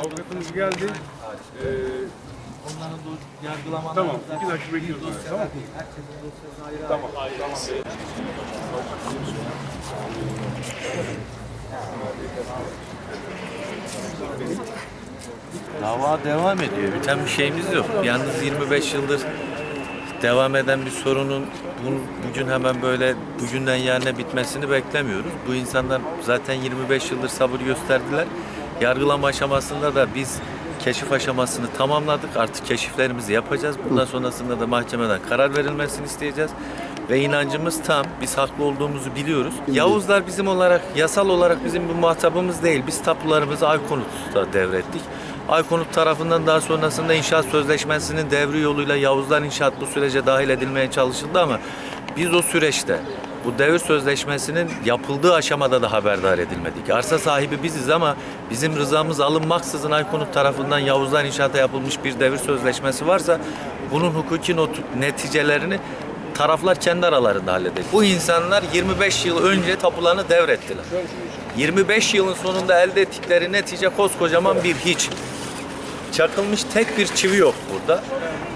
Avukatımız geldi. Ee, Onların yargılamaları tamam, iki dakika bekliyoruz. Tamam. herkesin ayrı Tamam. Dava devam ediyor. Biten bir şeyimiz yok. Yalnız 25 yıldır devam eden bir sorunun bu- bugün hemen böyle bugünden yarına bitmesini beklemiyoruz. Bu insanlar zaten 25 yıldır sabır gösterdiler. Yargılama aşamasında da biz keşif aşamasını tamamladık. Artık keşiflerimizi yapacağız. Bundan sonrasında da mahkemeden karar verilmesini isteyeceğiz. Ve inancımız tam. Biz haklı olduğumuzu biliyoruz. Yavuzlar bizim olarak, yasal olarak bizim bir muhatabımız değil. Biz tapularımızı Aykonut'a devrettik. Aykonut tarafından daha sonrasında inşaat sözleşmesinin devri yoluyla Yavuzlar İnşaat bu sürece dahil edilmeye çalışıldı ama biz o süreçte bu devir sözleşmesinin yapıldığı aşamada da haberdar edilmedik. Arsa sahibi biziz ama bizim rızamız alınmaksızın Aykonut tarafından Yavuzlar İnşaat'a yapılmış bir devir sözleşmesi varsa bunun hukuki not- neticelerini taraflar kendi aralarında halleder. Bu insanlar 25 yıl önce tapularını devrettiler. 25 yılın sonunda elde ettikleri netice koskocaman bir hiç. Çakılmış tek bir çivi yok burada.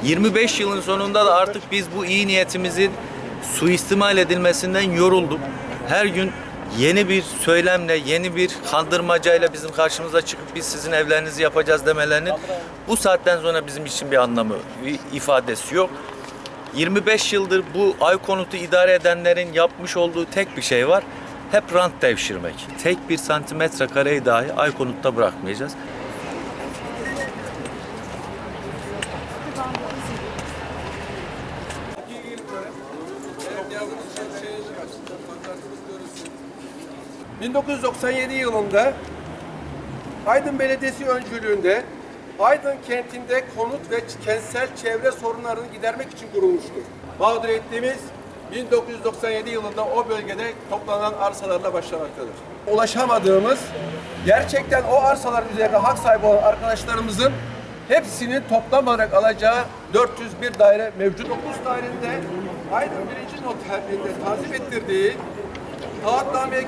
25 yılın sonunda da artık biz bu iyi niyetimizin suistimal edilmesinden yorulduk. Her gün yeni bir söylemle, yeni bir kandırmacayla bizim karşımıza çıkıp biz sizin evlerinizi yapacağız demelerinin bu saatten sonra bizim için bir anlamı, bir ifadesi yok. 25 yıldır bu ay konutu idare edenlerin yapmış olduğu tek bir şey var. Hep rant devşirmek. Tek bir santimetre kareyi dahi ay konutta bırakmayacağız. Ee, 1997 yılında Aydın Belediyesi öncülüğünde Aydın kentinde konut ve kentsel çevre sorunlarını gidermek için kurulmuştur. Mağduriyetliğimiz 1997 yılında o bölgede toplanan arsalarla başlamaktadır. Ulaşamadığımız, gerçekten o arsalar üzerinde hak sahibi olan arkadaşlarımızın hepsinin toplam olarak alacağı 401 daire mevcut. 9 dairede Aydın 1. not harfinde tazip ettirdiği taahhütnameye